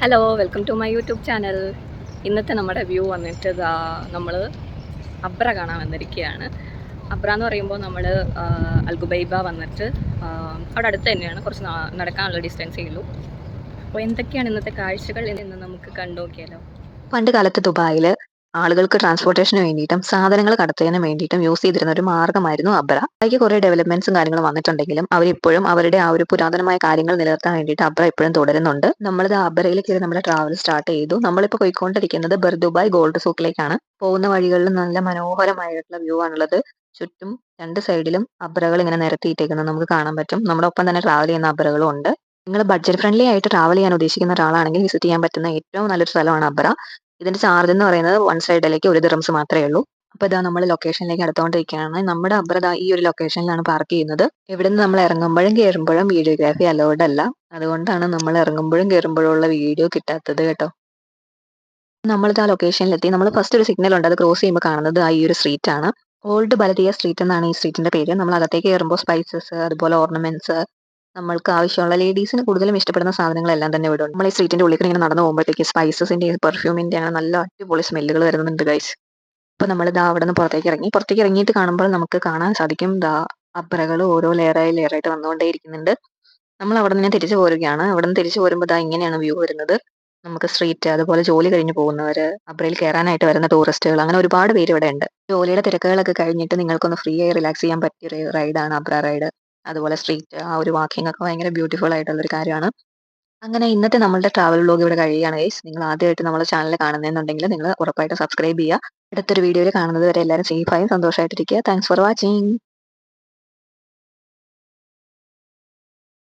Hello welcome to my YouTube channel ഇന്നത്തെ നമ്മുടെ view വന്നിട്ട് ഇതാ നമ്മൾ അബ്ര കാണാൻ വന്നിരിക്കുകയാണ്. അബ്ര എന്ന് പറയുമ്പോൾ നമ്മൾ അൽഗുബൈബ വന്നിട്ട് അവിടെ അടുത്ത് തന്നെയാണ് കുറച്ച് നടക്കാനുള്ള ഡിസ്റ്റൻസ് ഉള്ളൂ. അപ്പോൾ എന്തൊക്കെയാണ് ഇന്നത്തെ കാഴ്ചകൾ എന്ന് നമുക്ക് കണ്ടു നോക്കിയാലോ പണ്ട് കാലത്ത് ദുബായിൽ ആളുകൾക്ക് ട്രാൻസ്പോർട്ടേഷന് വേണ്ടിയിട്ടും സാധനങ്ങൾ കടത്തുന്നതിന് വേണ്ടിയിട്ടും യൂസ് ചെയ്തിരുന്ന ഒരു മാർഗമായിരുന്നു അബ്ര. അതിലേക്ക് കുറെ ഡെവലപ്മെന്റ്സും കാര്യങ്ങളും വന്നിട്ടുണ്ടെങ്കിലും അവരിപ്പോഴും അവരുടെ ആ ഒരു പുരാതനമായ കാര്യങ്ങൾ നിലനിർത്താൻ വേണ്ടിയിട്ട് അബ്ര ഇപ്പോഴും തുടരുന്നുണ്ട്. നമ്മളിത് അബ്രയിൽ കയറി നമ്മുടെ ട്രാവൽ സ്റ്റാർട്ട് ചെയ്തു. നമ്മളിപ്പോൾ പോയിക്കൊണ്ടിരിക്കുന്നത് ബർദുബായ് ഗോൾഡ് സൂക്കിലേക്കാണ് പോകുന്ന വഴികളിൽ നല്ല മനോഹരമായിട്ടുള്ള വ്യൂ ആണുള്ളത്. ചുറ്റും രണ്ട് സൈഡിലും അബ്രകൾ ഇങ്ങനെ നിരത്തിയിട്ടേക്കുന്നത് നമുക്ക് കാണാൻ പറ്റും. നമ്മുടെ ഒപ്പം തന്നെ ട്രാവൽ ചെയ്യുന്ന അബ്രകളും ഉണ്ട്. നിങ്ങൾ ബഡ്ജറ്റ് ഫ്രണ്ട്ലി ആയിട്ട് ട്രാവൽ ചെയ്യാൻ ഉദ്ദേശിക്കുന്ന ഒരാളാണെങ്കിൽ വിസിറ്റ് ചെയ്യാൻ പറ്റുന്ന ഏറ്റവും നല്ലൊരു സ്ഥലമാണ് അബ്ര. ഇതിന്റെ ചാർജ് എന്ന് പറയുന്നത് വൺ സൈഡിലേക്ക് ഒരു ദിറംസ് മാത്രമേ ഉള്ളൂ. അപ്പൊ ഇതാ നമ്മൾ ലൊക്കേഷനിലേക്ക് അടുത്തോണ്ടിരിക്കുകയാണ്. നമ്മുടെ അബ്ര ദാ ഈ ഒരു ലൊക്കേഷനിലാണ് പാർക്ക് ചെയ്യുന്നത്. ഇവിടുന്ന് നമ്മൾ ഇറങ്ങുമ്പോഴും കയറുമ്പോഴും വീഡിയോഗ്രാഫി അലോഡ് അല്ല. അതുകൊണ്ടാണ് നമ്മൾ ഇറങ്ങുമ്പോഴും കയറുമ്പോഴും ഉള്ള വീഡിയോ കിട്ടാത്തത് കേട്ടോ. നമ്മളിത് ആ ലൊക്കേഷനിലെത്തി നമ്മൾ ഫസ്റ്റ് ഒരു സിഗ്നൽ ഉണ്ട്. അത് ക്രോസ് ചെയ്യുമ്പോൾ കാണുന്നത് ആ ഈ ഒരു സ്ട്രീറ്റ് ആണ്. ഓൾഡ് ബലദിയ സ്ട്രീറ്റ് എന്നാണ് ഈ സ്ട്രീറ്റിന്റെ പേര്. നമ്മൾ അകത്തേക്ക് കയറുമ്പോൾ സ്പൈസസ് അതുപോലെ ഓർണമെന്റ്സ് നമ്മൾക്ക് ആവശ്യമുള്ള ലേഡീസിന് കൂടുതലും ഇഷ്ടപ്പെടുന്ന സാധനങ്ങളെല്ലാം തന്നെ ഇവിടെ നമ്മൾ ഈ സ്ട്രീറ്റിന്റെ ഉള്ളിൽ ഇങ്ങനെ നടന്നു പോകുമ്പോഴത്തേക്ക് സ്പൈസസിന്റെ പെർഫ്യൂമിന്റെ അങ്ങനെ നല്ല അടിപൊളി സ്മെല്ലുകൾ വരുന്നുണ്ട് ഗൈസ് അപ്പൊ നമ്മൾ ദാ അവിടെ നിന്ന് പുറത്തേക്ക് ഇറങ്ങി. പുറത്തേക്ക് ഇറങ്ങിയിട്ട് കാണുമ്പോൾ നമുക്ക് കാണാൻ സാധിക്കും ദാ അബ്രകൾ ഓരോ ലെയറായി ലെയറായിട്ട് വന്നുകൊണ്ടേ ഇരിക്കുന്നുണ്ട്. നമ്മൾ അവിടെ നിന്ന് തിരിച്ചു പോരുകയാണ്. അവിടെ നിന്ന് തിരിച്ചു പോരുമ്പോൾ ദാ ഇങ്ങനെയാണ് വ്യൂ വരുന്നത്. നമുക്ക് സ്ട്രീറ്റ് അതുപോലെ ജോലി കഴിഞ്ഞു പോകുന്നവർ അബ്രയിൽ കയറാനായിട്ട് വരുന്ന ടൂറിസ്റ്റുകൾ അങ്ങനെ ഒരുപാട് പേര് ഇവിടെ ഉണ്ട്. ജോലിയുടെ തിരക്കുകളൊക്കെ കഴിഞ്ഞിട്ട് നിങ്ങൾക്കൊന്ന് ഫ്രീ ആയി റിലാക്സ് ചെയ്യാൻ പറ്റിയ റൈഡാണ് അബ്ര റൈഡ് അതുപോലെ സ്ട്രീറ്റ് ആ ഒരു വാക്കിംഗ് ഒക്കെ ഭയങ്കര ബ്യൂട്ടിഫുൾ ആയിട്ടുള്ള ഒരു കാര്യമാണ്. അങ്ങനെ ഇന്നത്തെ നമ്മളുടെ ട്രാവൽ വ്ലോഗ് ഇവിടെ കഴിയുകയാണ് ഗൈസ് നിങ്ങൾ ആദ്യമായിട്ട് നമ്മുടെ ചാനൽ കാണുന്നതെന്നുണ്ടെങ്കിൽ നിങ്ങൾ ഉറപ്പായിട്ട് സബ്സ്ക്രൈബ് ചെയ്യുക. അടുത്തൊരു വീഡിയോയിൽ കാണുന്നത് വരെ എല്ലാവരും സേഫായും സന്തോഷമായിട്ടിരിക്കുക. Thanks for watching